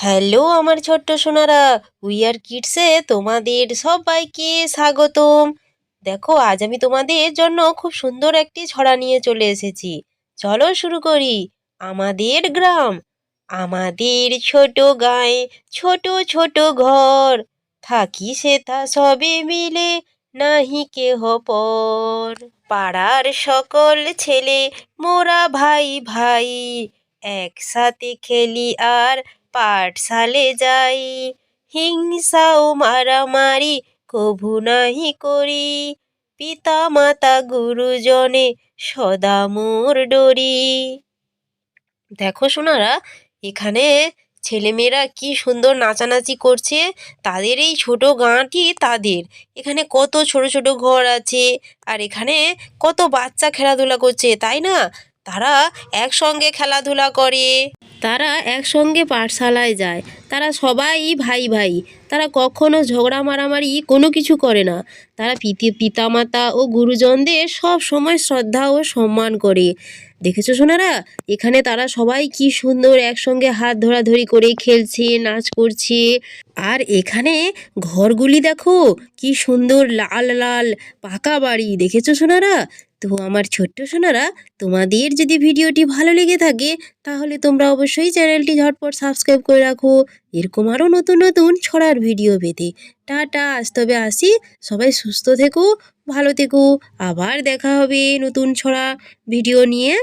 Hello আমার ছোট্ট Sonara we are কিডসে তোমাদের সবাইকে স্বাগতম। দেখো, আজ আমি তোমাদের জন্য খুব সুন্দর একটি ছড়া নিয়ে চলে এসেছি। চলো শুরু করি। আমাদের গ্রাম, আমাদের ছোট গায়ে ছোট ছোট ঘর। থাকি সেথা সবে মিলে, নাহি কেহ পর। পাড়ার সকল ছেলে, মোরা ভাই ভাই, একসাথে খেলি আর পাঠশালে যাই। হিংসা ও মারামারি কভু নাহি করি। পিতা মাতা গুরুজনে সদা মোর ডরি। দেখো শোনারা এখানে ছেলেমেয়েরা কি সুন্দর নাচানাচি করছে। তাদের এই ছোট গাঁটি তাদের। এখানে কত ছোট ছোট ঘর আছে আর এখানে কত বাচ্চা খেলাধুলা করছে, তাই না? তারা একসঙ্গে খেলাধুলা করে। তারা একসঙ্গে পাঠশালায় যায়। তারা সবাই ভাই ভাই। তারা কখনো ঝগড়া মারামারি কোনো কিছু করে না। তারা পিতি, পিতামাতা ও গুরুজনদের সব সময় শ্রদ্ধা ও সম্মান করে। দেখেছ সোনারা? এখানে তারা সবাই কি সুন্দর একসঙ্গে হাত ধরাধরি করে খেলছে, নাচ করছে। আর এখানে ঘরগুলি দেখো, কি সুন্দর লাল লাল পাকা বাড়ি, দেখেছ সোনারা? তো আমার ছোট্ট সোনারা, তোমাদের যদি ভিডিওটি ভালো লেগে থাকে, তাহলে তোমরা অবশ্যই চ্যানেলটি ঝটপট সাবস্ক্রাইব করে রাখো। এরকম আরও নতুন নতুন ছড়ার ভিডিও পেতে। টাটা, আজ তবে আসি। সবাই সুস্থ থেকো, ভালো থেকো। আবার দেখা হবে নতুন ছড়া ভিডিও নিয়ে।